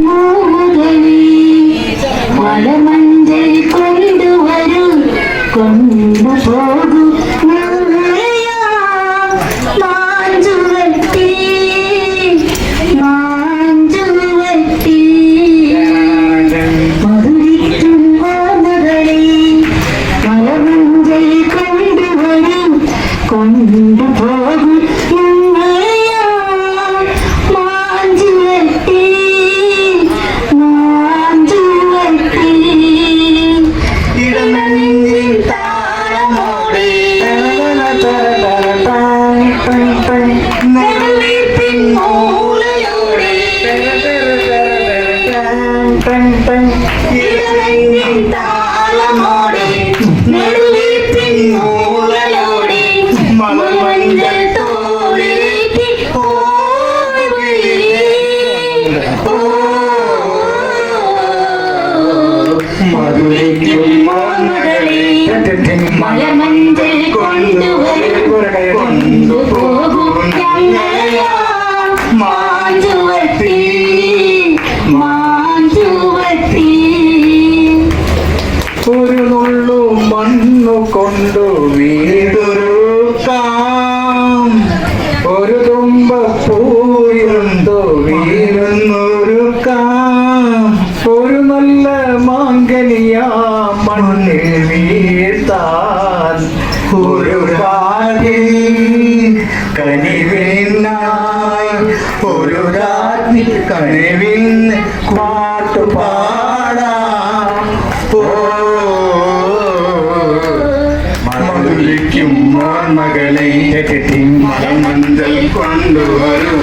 പൂമുകളി മലമഞ്ചൽ കൊണ്ടുവരൂ കൊണ്ടുപോകൂ കൊണ്ടുവരൂ കൊണ്ടുപോകൂ மலர் மஞ்சள் கொண்டு கொண்டு കനിവിനായി ഒരു രാത്രി കനിവിന് പാട്ടു പാടാം. ഓ മധുരിക്കും ഓർമ്മകളെ മലമഞ്ചൽ കൊണ്ടുവരൂ.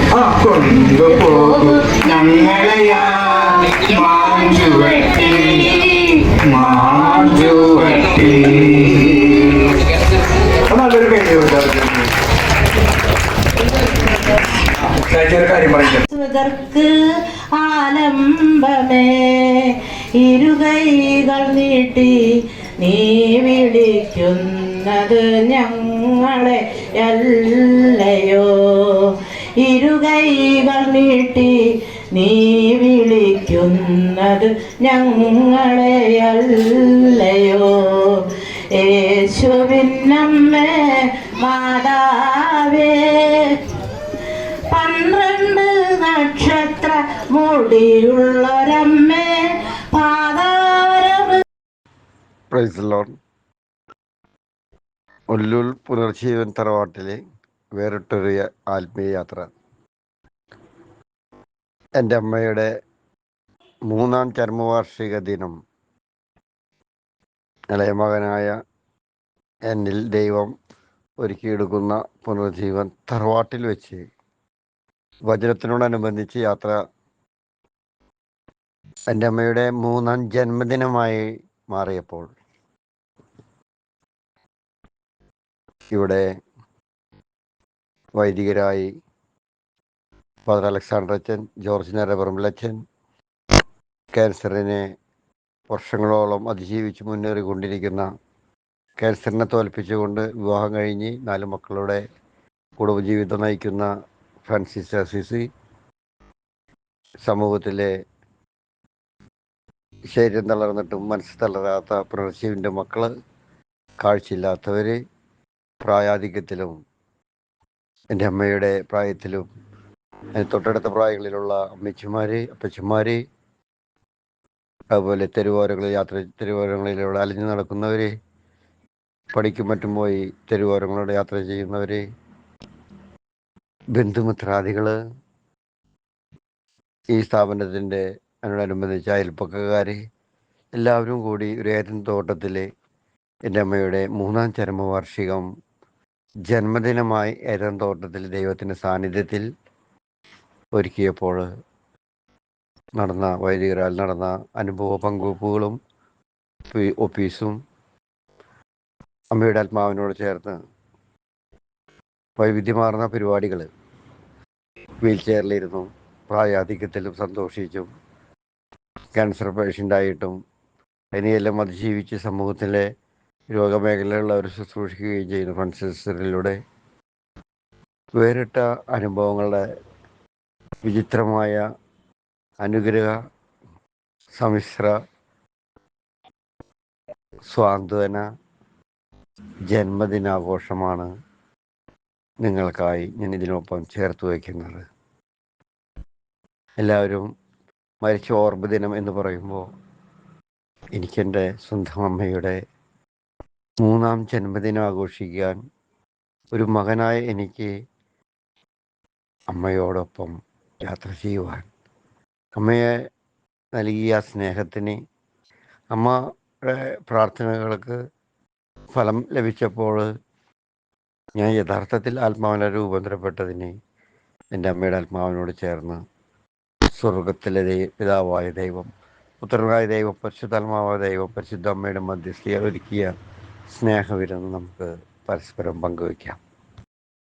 കൊണ്ടുപോകൂ. ഞങ്ങളെയാ മാഞ്ചുവട്ടി സുതർക്ക് ആലംബമേ. ഇരുകൈകൾ നീട്ടി നീ വിളിക്കുന്നത് ഞങ്ങളെ അല്ലയോ? ഇരുകൈകൾ നീട്ടി നീ വിളിക്കുന്നത് ഞങ്ങളെ അല്ലയോ? യേശുവിനമ്മേ മാതാവേ നക്ഷത്ര മുടിയുള്ളൊരമ്മേ പാതാരം പ്രൈസ് ലോൺ ഒല്ലൂർ പുനർജീവൻ തറവാട്ടിലെ വേറിട്ടൊരു ആത്മീയ യാത്ര. എന്റെ അമ്മയുടെ മൂന്നാം ചർമ്മവാർഷിക ദിനം. ഇളയ മകനായ എന്നിൽ ദൈവം ഒരുക്കിയെടുക്കുന്ന പുനർജീവൻ തറവാട്ടിൽ വെച്ച് വചനത്തിനോടനുബന്ധിച്ച് യാത്ര എന്റെ അമ്മയുടെ മൂന്നാം ജന്മദിനമായി മാറിയപ്പോൾ ഇവിടെ വൈദികരായി ഫാദർ അലക്സാണ്ടർ അച്ഛൻ ജോർജ് നരപറമ്പിലച്ഛൻ ക്യാൻസറിനെ വർഷങ്ങളോളം അതിജീവിച്ച് മുന്നേറിക്കൊണ്ടിരിക്കുന്ന ക്യാൻസറിനെ തോൽപ്പിച്ചുകൊണ്ട് വിവാഹം കഴിഞ്ഞ് നാല് മക്കളുടെ കുടുംബജീവിതം നയിക്കുന്ന ഫ്രാൻസിസ് അസിസി സമൂഹത്തിലെ ശരീരം തളർന്നിട്ടും മനസ്സ് തളരാത്ത പുനർജീവിന്റെ മക്കൾ കാഴ്ചയില്ലാത്തവർ പ്രായാധിക്യത്തിലും എന്റെ അമ്മയുടെ പ്രായത്തിലും തൊട്ടടുത്ത പ്രായങ്ങളിലുള്ള അമ്മച്ചിമാർ അപ്പച്ചന്മാർ അതുപോലെ തെരുവോരങ്ങളിൽ യാത്ര തെരുവോരങ്ങളിലൂടെ അലഞ്ഞു നടക്കുന്നവർ പണിക്കും മറ്റും പോയി തെരുവോരങ്ങളിലൂടെ യാത്ര ചെയ്യുന്നവർ ബന്ധുമിത്രാദികൾ ഈ സ്ഥാപനത്തിന്റെ അതിനോടനുബന്ധിച്ച് അയൽപ്പക്കക്കാർ എല്ലാവരും കൂടി ഒരു ഏതൻ തോട്ടത്തിൽ എന്റെ അമ്മയുടെ മൂന്നാം ചരമവാർഷികം ജന്മദിനമായി ഏതൻ തോട്ടത്തിൽ ദൈവത്തിന്റെ സാന്നിധ്യത്തിൽ ഒരുക്കിയപ്പോൾ നടന്ന വൈദികരാൽ നടന്ന അനുഭവ പങ്കുവെപ്പുകളും ഒപ്പി- ഒപ്പീസും അമ്മയുടെ ആത്മാവിനോട് ചേർന്ന് വൈവിധ്യമാർന്ന പരിപാടികൾ വീൽ ചെയറിലിരുന്നു പ്രായാധിക്യത്തിലും സന്തോഷിച്ചും ക്യാൻസർ പേഷ്യന്റായിട്ടും അതിനെയെല്ലാം അതിജീവിച്ച് സമൂഹത്തിലെ രോഗമേഖലയുള്ളവർ ശുശ്രൂഷിക്കുകയും ചെയ്യുന്നു. ഫ്രണ്ട്സിലൂടെ വേറിട്ട അനുഭവങ്ങളുടെ വിചിത്രമായ അനുഗ്രഹ സമ്മിശ്ര സ്വാന്തന ജന്മദിനാഘോഷമാണ് നിങ്ങൾക്കായി ഞാൻ ഇതിനൊപ്പം ചേർത്ത് വയ്ക്കുന്നത്. എല്ലാവരും മരിച്ച ഓർമ്മ ദിനം എന്ന് പറയുമ്പോൾ എനിക്കെന്റെ സ്വന്തം അമ്മയുടെ മൂന്നാം ജന്മദിനം ആഘോഷിക്കാൻ ഒരു മകനായ എനിക്ക് അമ്മയോടൊപ്പം യാത്ര ചെയ്യുവാൻ അമ്മയെ നൽകിയ സ്നേഹത്തിന് അമ്മയുടെ പ്രാർത്ഥനകൾക്ക് ഫലം ലഭിച്ചപ്പോൾ ഞാൻ യഥാർത്ഥത്തിൽ ആത്മാവിനെ രൂപാന്തരപ്പെട്ടതിന് എന്റെ അമ്മയുടെ ആത്മാവിനോട് ചേർന്ന് സ്വർഗത്തിലെ പിതാവായ ദൈവം പുത്രനായ ദൈവം പരിശുദ്ധാത്മാവായ ദൈവം പരിശുദ്ധ അമ്മയുടെ മധ്യസ്ഥയെ ഒരുക്കിയ സ്നേഹവിരുന്ന് നമുക്ക് പരസ്പരം പങ്കുവയ്ക്കാം.